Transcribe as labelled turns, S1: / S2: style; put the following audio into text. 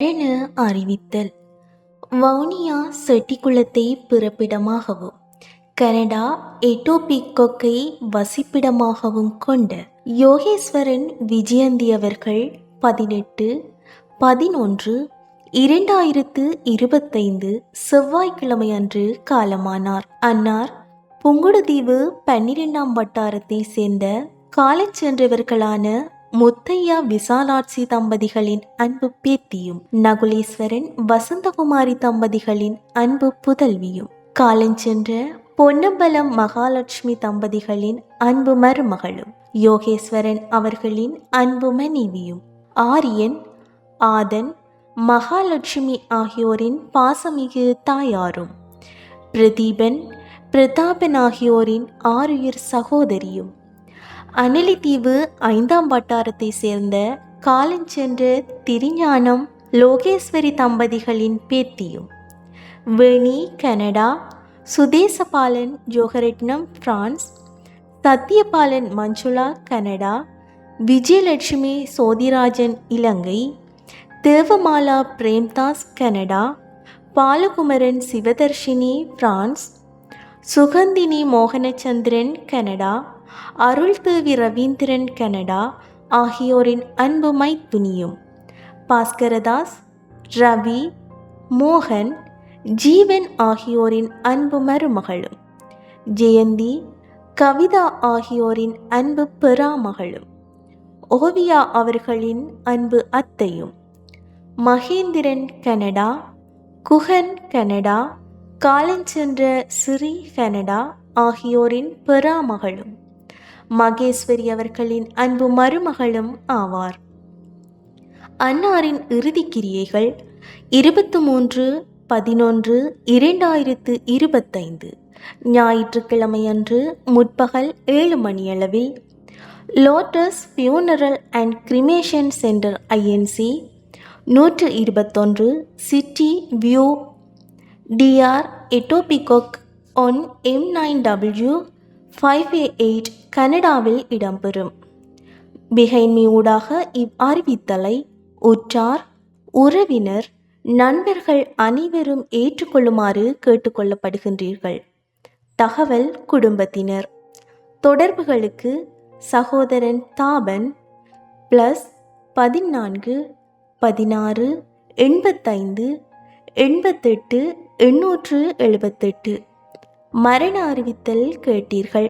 S1: என அறிவித்தல். வவுனியா செட்டிக்குளத்தை பிறப்பிடமாகவும் கனடா எட்டோபிக்கொக்கை வசிப்பிடமாகவும் கொண்ட யோகேஸ்வரன் விஜயந்தி அவர்கள் பதினெட்டு பதினொன்று இரண்டாயிரத்து இருபத்தைந்து செவ்வாய்க்கிழமை அன்று காலமானார். அன்னார் புங்குடுதீவு பன்னிரெண்டாம் வட்டாரத்தை சேர்ந்த காலச்சென்றவர்களான முத்தையா விசாலாட்சி தம்பதிகளின் அன்பு பேத்தியும் நகுலேஸ்வரன் வசந்தகுமாரி தம்பதிகளின் அன்பு புதல்வியும். காலஞ்சென்ற பொன்னம்பலம் மகாலட்சுமி தம்பதிகளின் அன்பு மருமகளும் யோகேஸ்வரன் அவர்களின் அன்பு மனைவியும். ஆரியன் ஆதன் மகாலட்சுமி ஆகியோரின் பாசமிகு தாயாரும். பிரதீபன் பிரதாபன் ஆகியோரின் ஆறுயிர் சகோதரியும். அனலித்தீவு ஐந்தாம் வட்டாரத்தை சேர்ந்த காலஞ்சென்று திருஞானம் லோகேஸ்வரி தம்பதிகளின் பேத்தியும். Veni Canada. Suthesapalan Jogaratnam France. Sathyapalan Manjula Canada. Vijayalakshmi Sothirajan Ilankai. Devamala Premdas Canada. Balakumaran Sivatharshini France. Suganthini Mohanachandran Canada. Arul Devi Ravindran Canada ஆகியோரின் அன்பு மைத்துனியும் பாஸ்கரதாஸ் ரவி மோகன் ஜீவன் ஆகியோரின் அன்பு மருமகளும். ஜெயந்தி கவிதா ஆகியோரின் அன்பு பெறாமகளும் ஓவியா அவர்களின் அன்பு அத்தையும். மகேந்திரன் கனடா குஹன் கனடா காலஞ்சென்ற சிறி கனடா ஆகியோரின் பெறாமகளும் மகேஸ்வரி அவர்களின் அன்பு மருமகளும் ஆவார். அன்னாரின் இறுதிக் கிரியைகள் இருபத்து மூன்று பதினொன்று இரண்டாயிரத்து இருபத்தைந்து. ஞாயிற்றுக்கிழமையன்று முற்பகல் ஏழு மணியளவில் Lotus funeral and cremation centre INC நூற்று இருபத்தொன்று city view DR Etobicoke one M nine W five A eight கனடாவில் இடம்பெறும். பிஹைன்மி ஊடாக இவ் அறிவித்தலை உற்றார் உறவினர் நண்பர்கள் அனைவரும் ஏற்றுக்கொள்ளுமாறு கேட்டுக்கொள்ளப்படுகின்றீர்கள். தகவல் குடும்பத்தினர். தொடர்புகளுக்கு சகோதரன் தாபன் ப்ளஸ் பதினான்கு பதினாறு எண்பத்தைந்து எண்பத்தெட்டு எண்ணூற்று எழுபத்தெட்டு. மரண அறிவித்தல் கேட்டீர்கள்.